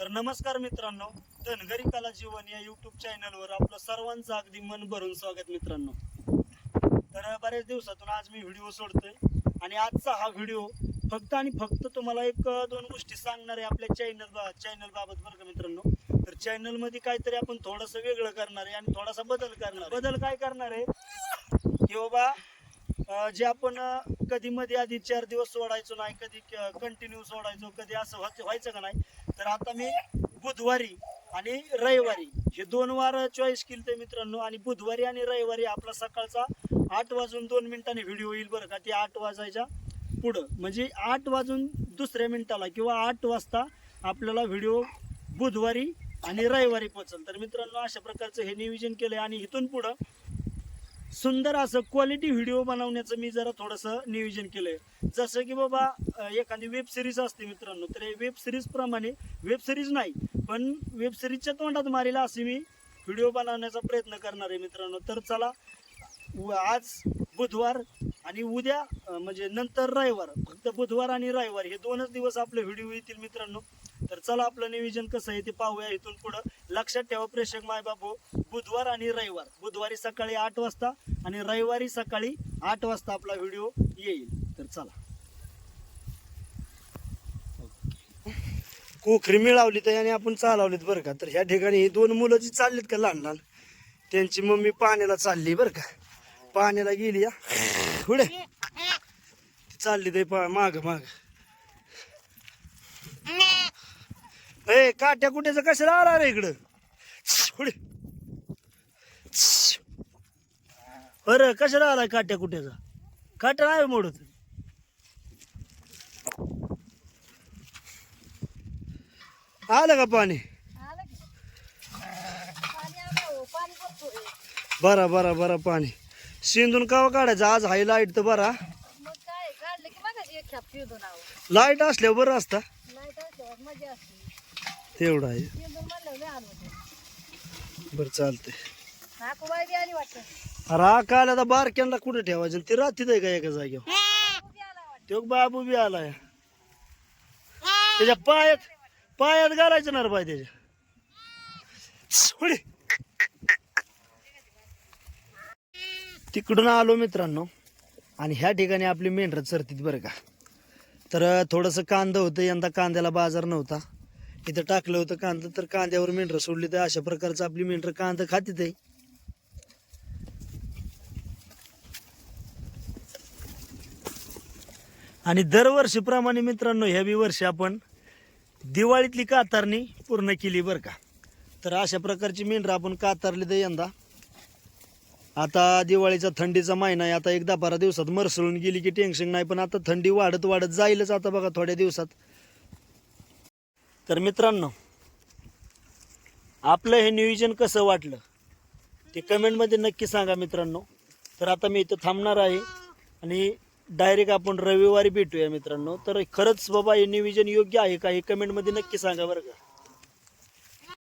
तर नमस्कार मित्रांनो धनगरी कला जीवन या युट्यूब चॅनलवर आपलं सर्वांचं अगदी मन भरून स्वागत मित्रांनो. तर बऱ्याच दिवसातून आज मी व्हिडिओ सोडतोय आणि आजचा हा व्हिडिओ फक्त आणि फक्त तुम्हाला एक दोन गोष्टी सांगणार आहे आपल्या चॅनल चॅनल बाबत बरं का मित्रांनो. तर चॅनलमध्ये काहीतरी आपण थोडंसं वेगळं करणार आहे आणि थोडासा बदल करणार बदल काय करणार आहे? की हो बाबा जे आपण कधी मध्ये आधी चार दिवस सोडायचो नाही कधी कंटिन्यू सोडायचो कधी असं व्हायचं व्हायचं का नाही तर आता मी बुधवारी आणि रविवारी हे दोन वार चॉईस केली ते मित्रांनो. आणि बुधवारी आणि रविवारी आपला सकाळचा आठ वाजून दोन मिनिटांनी व्हिडिओ येईल बरं का. ते आठ वाजायच्या पुढं. म्हणजे आठ वाजून दुसऱ्या मिनिटाला किंवा आठ वाजता आपल्याला व्हिडिओ बुधवारी आणि रविवारी पोचल तर मित्रांनो अशा प्रकारचं हे नियोजन केलंय. आणि इथून पुढं सुंदर असं क्वालिटी व्हिडिओ बनवण्याचं मी जरा थोडंसं नियोजन केलंय. जसं की बाबा एखादी वेब सिरीज असते मित्रांनो तर वेब सिरीज प्रमाणे वेब सिरीज नाही पण वेब सिरीजच्या तोंडात मारीला असे मी व्हिडिओ बनवण्याचा प्रयत्न करणार आहे मित्रांनो. तर चला व- आज बुधवार आणि उद्या म्हणजे नंतर रविवार फक्त बुधवार आणि रविवार हे दोनच दिवस आपले व्हिडिओ येतील मित्रांनो. तर चला आपलं नियोजन कसं आहे ते पाहूया इथून पुढं. लक्षात ठेवा प्रेक्षक माय बाबू बुधवार आणि रविवार. बुधवारी सकाळी आठ वाजता आणि रविवारी सकाळी आठ वाजता आपला व्हिडिओ येईल. तर चला. कोखरी मिळवली तर याने आपण चालवलीत बरं का? तर ह्या ठिकाणी ही दोन मुलं जी चाललीत का लहान लहान त्यांची मम्मी पाण्याला चालली बरं का? पाण्याला गेली या पुढे. चालली ते पा माग माग. ए काट्या कुट्याचं कशाला आला रे इकडं? पुढे. बरं कशाला आलाय काट्या कुट्याचा काट्या नाही मोडत. आलं का पाणी? आलं की? पाणी आलं हो. बरा बरा बरा पाणी. शिंदून कावा काढायचं? आज हाय लाइट तर बरा. मग काय? काढलं की मग एक खेप पिऊन आहो. लाइट असल्यावर बरं असता. लाइट असल्यावर मजा असते. तेवढं आहे. पिऊन म्हणलं लय आलं बरं चालतंय. नाकू बाई बी आली वाटतं. अरे काल आता बारक्यांना कुठे ठेवायचं? ते राहतीच आहे का एका जागेवर? नाकू बी आला वाटतं. तो बाबू बी आलाय. त्याच्या पायात पायात घालायचं ना रे बाय त्याच्या. पुढे. तिकडून आलो मित्रांनो. आणि ह्या ठिकाणी आपली मेंढरं चरतीत बरं का. तर थोडंसं कांदं होतं यंदा कांद्याला बाजार नव्हता. इथं टाकलं होतं कांदं तर कांद्यावर मेंढरं सोडली तर अशा प्रकारचं आपली मेंढरं कांदं खातीत आहे. आणि दरवर्षीप्रमाणे मित्रांनो ह्यावी वर्षी आपण दिवाळीतली कातारणी पूर्ण केली बरं का. तर अशा प्रकारची मेंढरं आपण कातारली तर यंदा. आता दिवाळीचा थंडीचा महिना आहे आता एक दहा बारा दिवसात मरसळून गेली की टेन्शन नाही पण आता थंडी वाढत वाढत जाईलच आता बघा थोड्या दिवसात. तर मित्रांनो आपलं हे नियोजन कसं वाटलं? ते कमेंटमध्ये नक्की सांगा मित्रांनो. तर आता मी इथं थांबणार आहे आणि डायरेक्ट आपण रविवारी भेटूया मित्रांनो. तर खरंच बाबा हे नियोजन योग्य आहे का हे कमेंटमध्ये नक्की सांगा बरं का.